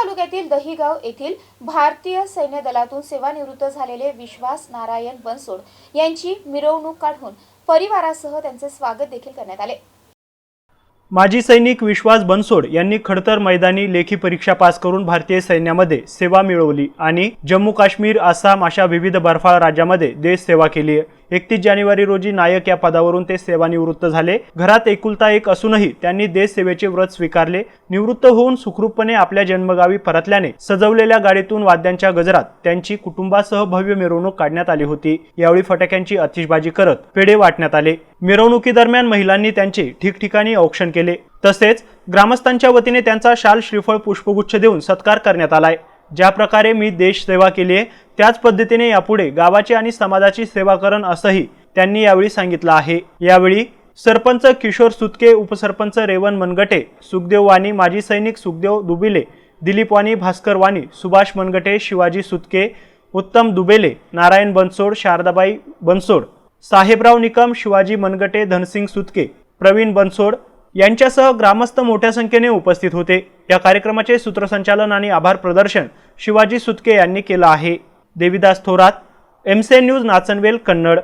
तालुक्यातील दहिगाव येथील भारतीय सैन्य दलातून सेवानिवृत्त झालेले विश्वास नारायण बनसोड यांची मिरवणूक काढून परिवारासह त्यांचे स्वागत देखील करण्यात आले. माजी सैनिक विश्वास बनसोड यांनी खडतर मैदानी लेखी परीक्षा पास करून भारतीय सैन्यामध्ये सेवा मिळवली आणि जम्मू काश्मीर आसाम अशा विविध बर्फाळ राज्यामध्ये देश सेवा केली आहे. एकतीस जानेवारी रोजी नायक या पदावरून ते सेवानिवृत्त झाले. घरात एकुलता एक असूनही त्यांनी देश सेवेचे व्रत स्वीकारले. निवृत्त होऊन सुखरूपपणे आपल्या जन्मगावी परतल्याने सजवलेल्या गाडीतून वाद्यांच्या गजरात त्यांची कुटुंबासह भव्य मिरवणूक काढण्यात आली होती. यावेळी फटाक्यांची आतिषबाजी करत पेढे वाटण्यात आले. मिरवणुकीदरम्यान महिलांनी त्यांचे ठिकठिकाणी औक्षण केले. तसेच ग्रामस्थांच्या वतीने त्यांचा शाल श्रीफळ पुष्पगुच्छ देऊन सत्कार करण्यात आलाय. ज्या प्रकारे मी देश सेवा केली आहे त्याच पद्धतीने यापुढे गावाची आणि समाजाची सेवा करण असंही त्यांनी यावेळी सांगितलं आहे. यावेळी सरपंच किशोर सुतके उपसरपंच रेवन मनगटे सुखदेव वाणी माजी सैनिक सुखदेव दुबिले दिलीप वाणी भास्कर वाणी सुभाष मनगटे शिवाजी सुतके उत्तम दुबेले नारायण बनसोड शारदाबाई बनसोड साहेबराव निकम शिवाजी मनगटे धनसिंग सुतके प्रवीण बनसोड यांच्यासह ग्रामस्थ मोठ्या संख्येने उपस्थित होते. या कार्यक्रमाचे सूत्रसंचालन आणि आभार प्रदर्शन शिवाजी सुतके यांनी केलं आहे. देविदास थोरात एमसे न्यूज नाचनवेल कन्नड.